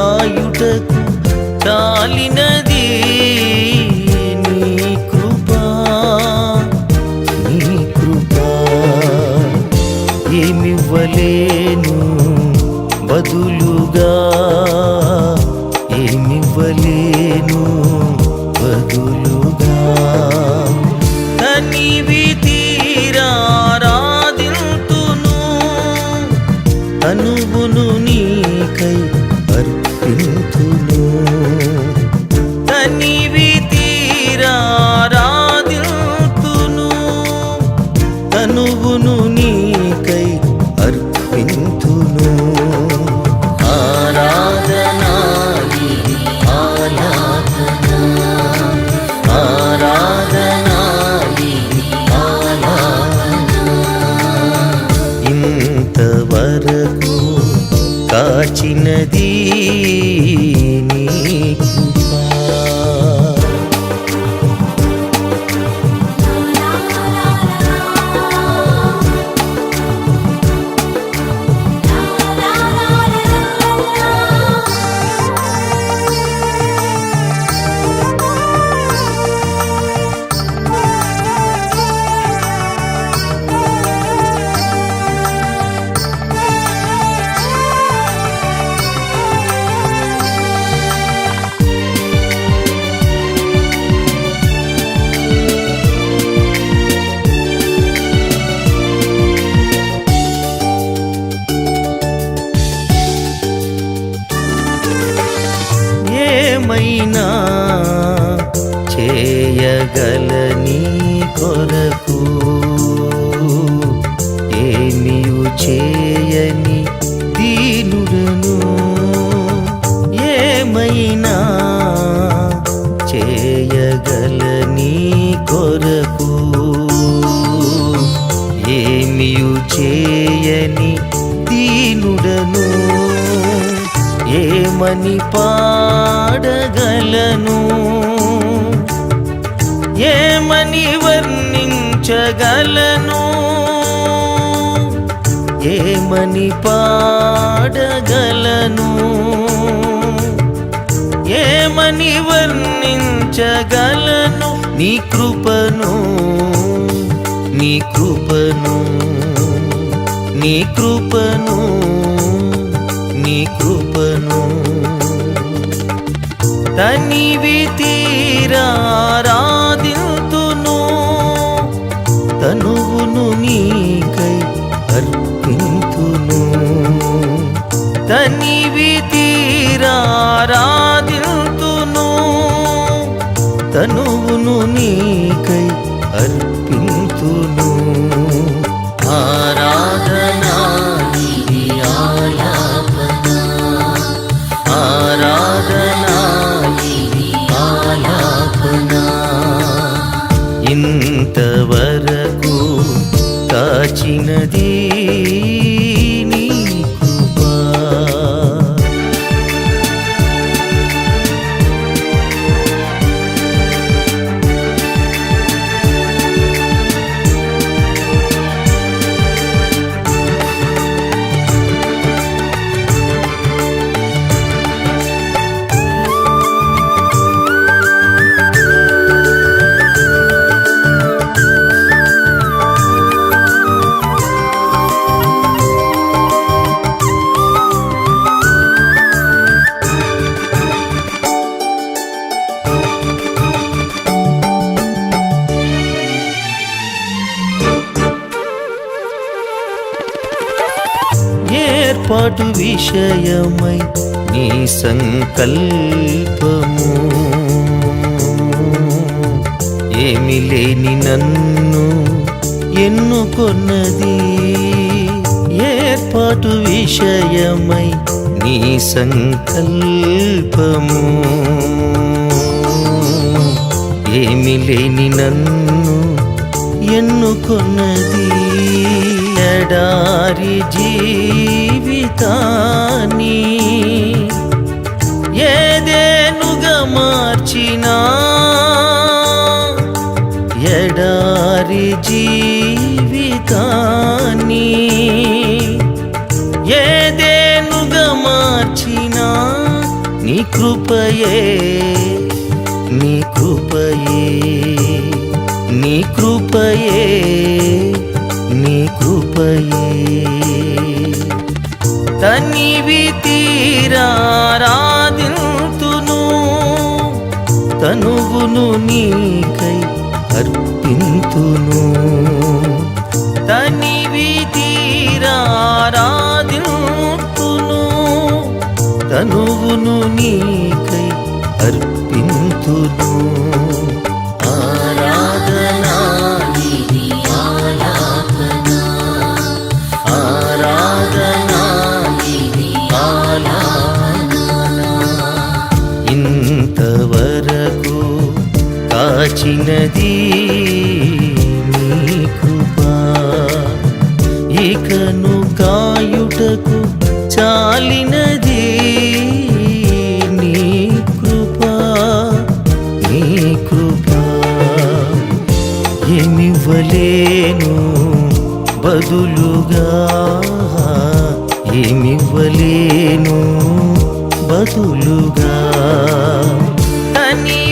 నన్ను కాయుటకు చాలినది నీ కృప. నీ కృపా ఏమివ్వలేను బదులుగా. కాచినది ఏమైనా చేయగలని కొరకు ఏమియు చేయని దీనుడను ఏమైనా చేయగలని కొరకు ఏమియు చేయని దీనుడను ఏమని పాడగలను. ఏమని వర్ణించగలను? ఏమని పాడగలను? ఏమని వర్ణించగలను? నీ కృపను నీ కృపను నీ కృపను నీ కృపను. తనివి తీరారాధిల్తును తనువును నీకై అర్పింతును. తనివి తీరారాధిల్తును తనువును నీకై అర్పింతును. ఆరా ఇంతవరకు కాచినది ఏర్పాటు విషయమై నీ సంకల్పము. ఏమి లేని నన్ను ఎన్నుకొన్నది? ఏర్పాటు విషయమై నీ సంకల్పము. ఏమి లేని నన్ను ఎన్నుకొన్నది? ఎడారి జీవితాన్ని ఏదేనుగా మార్చినా? ఎడారి జీవితాన్ని ఏదేనుగా మార్చినా? నీ కృపయే నీ కృపయే నీ కృపయే. కృపయే. తనివి తీరారాధింతును తనువును నీకై అర్పింతును. తనివి తీరారాధింతును తనువును నీ ఉన్నది నీ కృపా. ఇకను కాయుటకు చాలినది నీ కృప. నీ కృప. ఏమివ్వలేను బదులుగా. ఏమివ్వలేను బదులుగా. అని